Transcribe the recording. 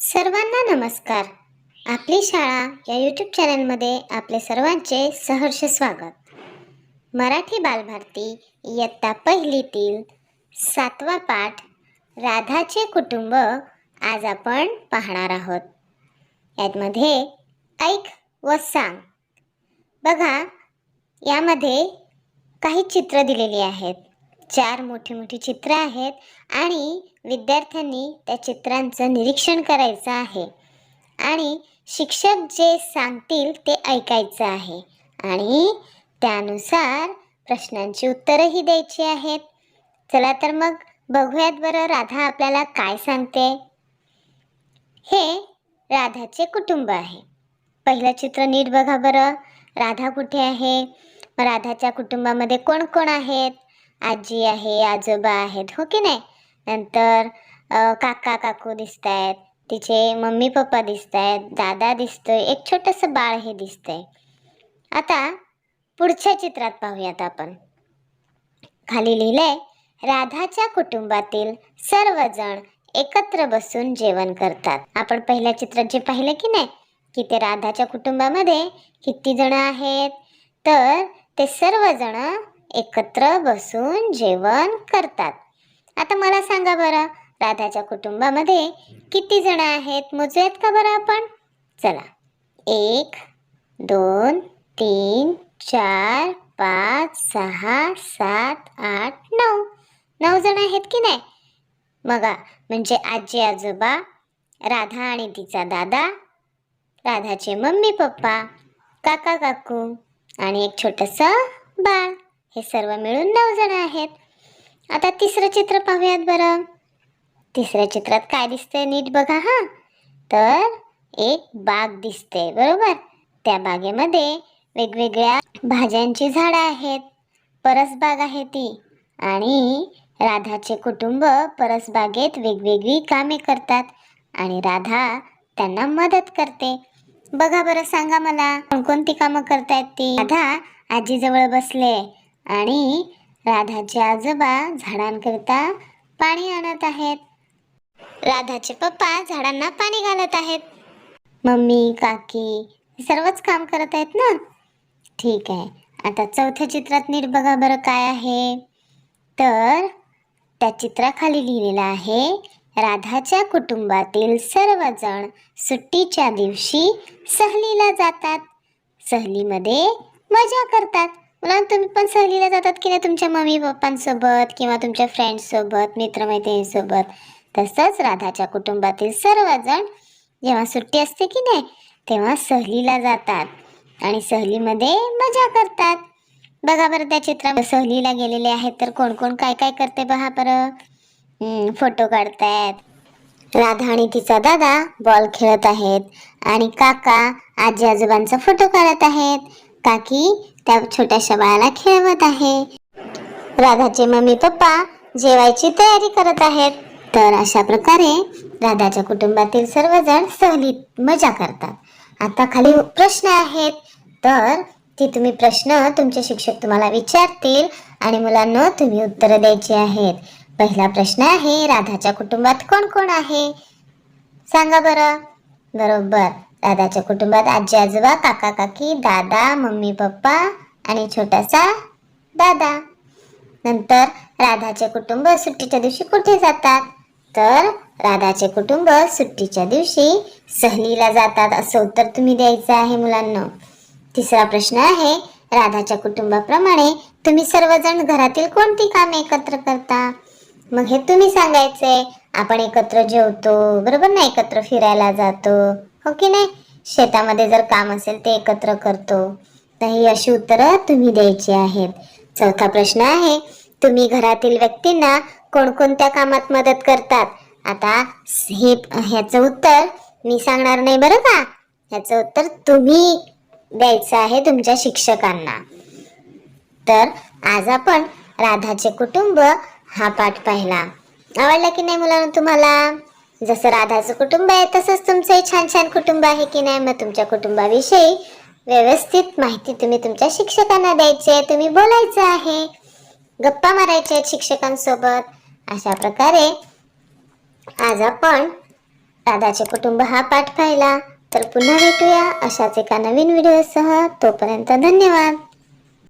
सर्वांना नमस्कार. आपली शाळा या यूट्यूब चॅनलमध्ये आपले सर्वांचे सहर्ष स्वागत. मराठी बालभारती इयत्ता पहिलीतील सातवा पाठ राधाचे कुटुंब आज आपण पाहणार आहोत. यामध्ये ऐक व सांग. बघा यामध्ये काही चित्र दिलेली आहेत. चार मोठी मोठी चित्र आहेत आणि विद्यार्थ्यांनी त्या चित्रांचं निरीक्षण करायचं आहे. आणि शिक्षक जे सांगतील ते ऐकायचं आहे. आणि त्यानुसार प्रश्नांची उत्तरंही द्यायची आहेत. चला तर मग बघूयात बरं राधा आपल्याला काय सांगते. हे राधाचे कुटुंब आहे. पहिलं चित्र नीट बघा बरं. राधा कुठे आहे? राधाच्या कुटुंबामध्ये कोण कोण आहेत? आजी आहे आजोबा आहेत हो की नाही? नंतर काका काकू दिसत आहेत तिचे मम्मी पप्पा दिसत आहेत दादा दिसतोय एक छोटंसं बाळ हे दिसतंय. आता पुढच्या चित्रात पाहूयात आपण. खाली लिहिलंय राधाच्या कुटुंबातील सर्वजण एकत्र बसून जेवण करतात. आपण पहिल्या चित्रात जे पाहिलं की नाही की ते राधाच्या कुटुंबामध्ये किती जण आहेत? तर ते सर्वजण एकत्र बसून जेवण करतात. आता मला सांगा बरं राधाच्या कुटुंबामध्ये किती जण आहेत? मोजूयात का बरं आपण? चला. एक दोन तीन चार पाच सहा सात आठ नऊ. नऊ जण आहेत की नाही? बघा म्हणजे आजी आजोबा राधा आणि तिचा दादा राधाचे मम्मी पप्पा काका काकू आणि एक छोटंसं बाळ. हे सर्व मिळून नऊ जण आहेत. आता तिसरं चित्र पाहूयात बरं. तिसऱ्या चित्रात काय दिसतंय नीट बघा हां. तर एक बाग दिसते बरोबर? त्या बागेमध्ये वेगवेगळ्या भाज्यांची झाडं आहेत. परसबाग आहे ती. आणि राधाचे कुटुंब परसबागेत वेगवेगळी कामे करतात आणि राधा त्यांना मदत करते. बघा बरं सांगा मला कोणकोणती कामं करतायत ती? राधा आजीजवळ बसले. आणि राधाचे आजोबा झाडांकरिता पाणी आणत आहेत. राधाचे पप्पा झाडांना पाणी घालत आहेत. मम्मी काकी हे सर्वच काम करत आहेत ना? ठीक आहे. आता चौथ्या चित्रात नीट बघा बरं काय आहे. तर त्या चित्राखाली लिहिलेलं आहे राधाच्या कुटुंबातील सर्वजण सुट्टीच्या दिवशी सहलीला जातात. सहलीमध्ये मजा करतात. मला तुम्ही पण सहलीला जातात की नाही तुमच्या मम्मी पप्पांसोबत किंवा तुमच्या फ्रेंड्ससोबत मित्रमैत्रिणींसोबत? तसंच राधाच्या कुटुंबातील सर्वजण जेव्हा सुट्टी असते की नाही तेव्हा सहलीला जातात आणि सहलीमध्ये मजा करतात. बघा बरं त्या चित्रा सहलीला गेलेले आहेत तर कोण कोण काय काय करते बघा बरं. फोटो काढतायत. राधा आणि तिचा दादा बॉल खेळत आहेत आणि काका आजी आजोबांचा फोटो काढत आहेत. काकी त्या छोट्याशा बाळाला खेळवत आहे. राधाचे मम्मी पप्पा जेवायची तयारी करत आहेत. तर अशा प्रकारे राधाच्या कुटुंबातील सर्वजण सहलीत मजा करतात. आता खाली प्रश्न आहेत. तर ती तुम्ही प्रश्न तुमचे शिक्षक तुम्हाला विचारतील आणि मुलांना तुम्ही उत्तरं द्यायची आहेत. पहिला प्रश्न आहे राधाच्या कुटुंबात कोण कोण आहे? सांगा बरं. बरोबर. दादाच्या कुटुंबात आजी आजोबा काका काकी दादा मम्मी पप्पा आणि छोटासा दादा. नंतर राधाचे कुटुंब सुट्टीच्या दिवशी कुठे जातात? तर राधाचे कुटुंब सुट्टीच्या दिवशी सहलीला जातात असं उत्तर तुम्ही द्यायचं आहे मुलांना. तिसरा प्रश्न आहे राधाच्या कुटुंबाप्रमाणे तुम्ही सर्वजण घरातील कोणती कामे एकत्र करता? मग हे तुम्ही सांगायचंय आपण एकत्र जेवतो बरोबर ना? एकत्र फिरायला जातो. हो की नाही? शेतामध्ये जर काम असेल ते एकत्र करतो. तर ही अशी उत्तरं तुम्ही द्यायची आहेत. चौथा प्रश्न आहे तुम्ही घरातील व्यक्तींना कोणकोणत्या कामात मदत करतात? आता हे ह्याचं उत्तर मी सांगणार नाही बरं का? ह्याचं उत्तर तुम्ही द्यायचं आहे तुमच्या शिक्षकांना. तर आज आपण राधाचे कुटुंब हा पाठ पाहिला. आवडला की नाही मुलांना तुम्हाला? जसं राधाचं कुटुंब आहे तसंच तुमचंही छान छान कुटुंब आहे की नाही मग तुमच्या कुटुंबाविषयी व्यवस्थित माहिती तुम्ही तुमच्या शिक्षकांना द्यायची आहे तुम्ही बोलायचं आहे. गप्पा मारायच्या आहेत शिक्षकांसोबत. अशा प्रकारे आज आपण दादाचे कुटुंब हा पाठ पाहिला. तर पुन्हा भेटूया अशाच एका नवीन व्हिडिओसह. तोपर्यंत धन्यवाद.